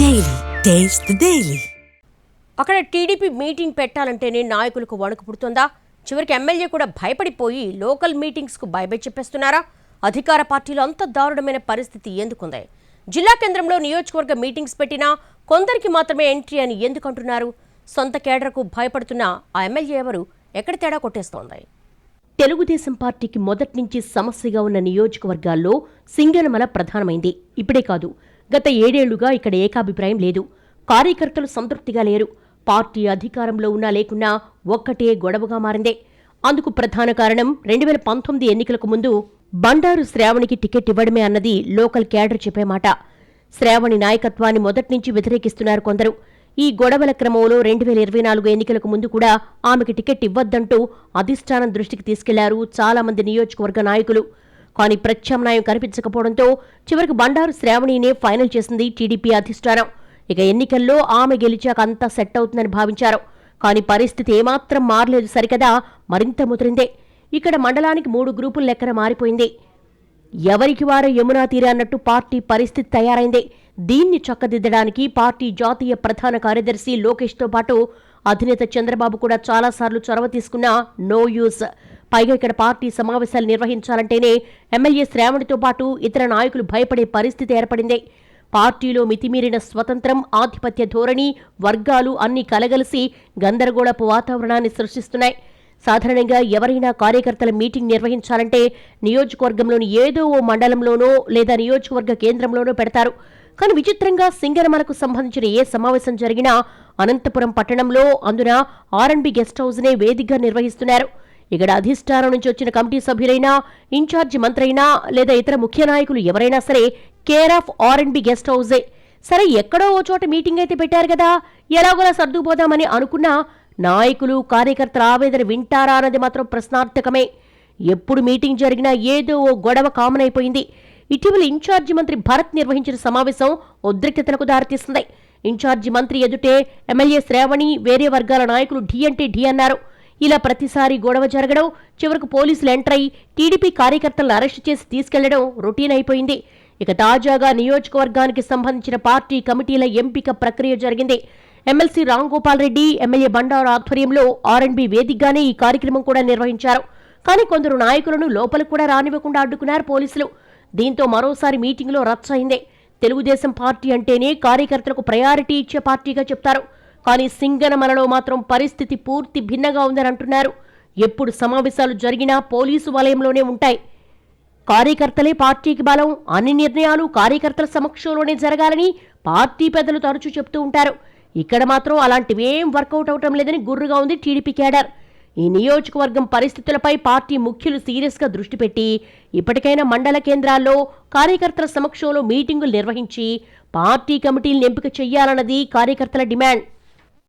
Daily. Taste the Daily. అక్కడ TDP meeting పెట్టాలంటేనే నాయకులకు వణుకు పుడుతుందా? చివరికి ఎమ్మెల్యే కూడా భయపడిపోయి లోకల్ మీటింగ్స్కు భయభయ చెప్పేస్తున్నారా? అధికార పార్టీలో అంత దారుణమైన పరిస్థితి ఎందుకుంది? జిల్లా కేంద్రంలో నియోజకవర్గ మీటింగ్స్ పెట్టినా కొందరికి మాత్రమే ఎంట్రీ అని ఎందుకు అంటున్నారు సొంత కేడర్కు భయపడుతున్న ఆ ఎమ్మెల్యే ఎవరు? ఎక్కడ తేడా కొట్టేస్తోంది? తెలుగుదేశం పార్టీకి మొదటి నుంచి సమస్యగా ఉన్న నియోజకవర్గాల్లో సింగనమల ప్రధానమైంది. ఇప్పుడే కాదు గత ఏడేళ్ళుగా ఇక్కడ ఏకాభిప్రాయం లేదు. కార్యకర్తలు సంతృప్తిగా లేరు. పార్టీ అధికారంలో ఉన్నా లేకున్నా ఒక్కటే గొడవగా మారిందే. అందుకు ప్రధాన కారణం రెండు వేల పంతొమ్మిది ఎన్నికలకు ముందు బండారు శ్రావణికి టికెట్ ఇవ్వడమే అన్నది లోకల్ క్యాడర్ చెప్పే మాట. శ్రావణి నాయకత్వాన్ని మొదటి నుంచి వ్యతిరేకిస్తున్నారు కొందరు. ఈ గొడవల క్రమంలో రెండు వేల ఇరవై నాలుగు ఎన్నికలకు ముందు కూడా ఆమెకి టికెట్ ఇవ్వద్దంటూ అధిష్టానం దృష్టికి తీసుకెళ్ళారు చాలా మంది నియోజకవర్గ నాయకులు. కానీ ప్రత్యామ్నాయం కనిపించకపోవడంతో చివరికి బండారు శ్రావణినే ఫైనల్ చేసింది టీడీపీ అధిష్టానం. ఇక ఎన్నికల్లో ఆమె గెలిచాక అంతా సెట్ అవుతుందని భావించారు. కానీ పరిస్థితి ఏమాత్రం మారలేదు సరికదా మరింత ముదిరిందే. ఇక్కడ మండలానికి మూడు గ్రూపుల లెక్కన మారిపోయింది. ఎవరికి వారు యమునా తీరే అన్నట్టు పార్టీ పరిస్థితి తయారైంది. దీన్ని చక్కదిద్దడానికి పార్టీ జాతీయ ప్రధాన కార్యదర్శి లోకేష్తో పాటు అధినేత చంద్రబాబు కూడా చాలాసార్లు చొరవ తీసుకున్నా నో యూస్. పైగా ఇక్కడ పార్టీ సమావేశాలు నిర్వహించాలంటేనే ఎమ్మెల్యే శ్రావణితో పాటు ఇతర నాయకులు భయపడే పరిస్థితి ఏర్పడింది. పార్టీలో మితిమీరిన స్వతంత్రం ఆధిపత్య ధోరణి వర్గాలు అన్ని కలగలిసి గందరగోళపు వాతావరణాన్ని సృష్టిస్తున్నాయి. సాధారణంగా ఎవరైనా కార్యకర్తల మీటింగ్ నిర్వహించాలంటే నియోజకవర్గంలోని ఏదో ఓ మండలంలోనో లేదా నియోజకవర్గ కేంద్రంలోనో పెడతారు. కానీ విచిత్రంగా సింగరమలకు సంబంధించిన ఏ సమావేశం జరిగినా అనంతపురం పట్టణంలో అందున ఆర్ఎన్బి గెస్ట్ హౌస్నే వేదికగా నిర్వహిస్తున్నారు. ఇక్కడ అధిష్టానం నుంచి వచ్చిన కమిటీ సభ్యులైనా ఇన్ఛార్జి మంత్రైనా లేదా ఇతర ముఖ్య నాయకులు ఎవరైనా సరే కేర్ ఆఫ్ బి గెస్ట్ హౌసే. సరే ఎక్కడో ఓ చోట మీటింగ్ అయితే పెట్టారు కదా. ఎలాగోలా సర్దుకుపోదామని అనుకున్నా నాయకులు కార్యకర్తల ఆవేదన వింటారా అన్నది మాత్రం ప్రశ్నార్థకమే. ఎప్పుడు మీటింగ్ జరిగినా ఏదో ఓ గొడవ కామన్ అయిపోయింది. ఇటీవల ఇన్ఛార్జి మంత్రి భరత్ నిర్వహించిన సమావేశం ఉద్రిక్తతలకు దారితీస్తుంది ఇన్ఛార్జి మంత్రి ఎదుటే ఎమ్మెల్యే శ్రావణి వేరే వర్గాల నాయకులు ఢీ అంటే ఢీ అన్నారు. ఇలా ప్రతిసారి గొడవ జరగడం చివరకు పోలీసులు ఎంటర్ అయి టీడీపీ కార్యకర్తలను అరెస్టు చేసి తీసుకెళ్ళడం రొటీన్ అయిపోయింది. ఇక తాజాగా నియోజకవర్గానికి సంబంధించిన పార్టీ కమిటీల ఎంపిక ప్రక్రియ జరిగింది. ఎమ్మెల్సీ రామ్ గోపాల్ రెడ్డి ఎమ్మెల్యే బండారు ఆధ్వర్యంలో ఆర్ఎండ్బి వేదికగానే ఈ కార్యక్రమం కూడా నిర్వహించారు. కానీ కొందరు నాయకులను లోపలికి కూడా రానివ్వకుండా అడ్డుకున్నారు పోలీసులు. దీంతో మరోసారి మీటింగ్లో రచ్చ అయింది తెలుగుదేశం పార్టీ అంటేనే కార్యకర్తలకు ప్రయారిటీ ఇచ్చే పార్టీగా చెప్తారు. కానీ సింగనమలలో మాత్రం పరిస్థితి పూర్తి భిన్నంగా ఉందని అంటున్నారు. ఎప్పుడు సమావేశాలు జరిగినా పోలీసు వలయంలోనే ఉంటాయి. కార్యకర్తలే పార్టీకి బలం అన్ని నిర్ణయాలు కార్యకర్తల సమక్షంలోనే జరగాలని పార్టీ పెద్దలు తరచూ చెప్తూ ఉంటారు. ఇక్కడ మాత్రం అలాంటివేం వర్కౌట్ అవటం లేదని గుర్రుగా ఉంది టీడీపీ కేడర్. ఈ నియోజకవర్గం పరిస్థితులపై పార్టీ ముఖ్యులు సీరియస్గా దృష్టి పెట్టి ఇప్పటికైనా మండల కేంద్రాల్లో కార్యకర్తల సమక్షంలో మీటింగులు నిర్వహించి పార్టీ కమిటీలను ఎంపిక చేయాలన్నది కార్యకర్తల డిమాండ్.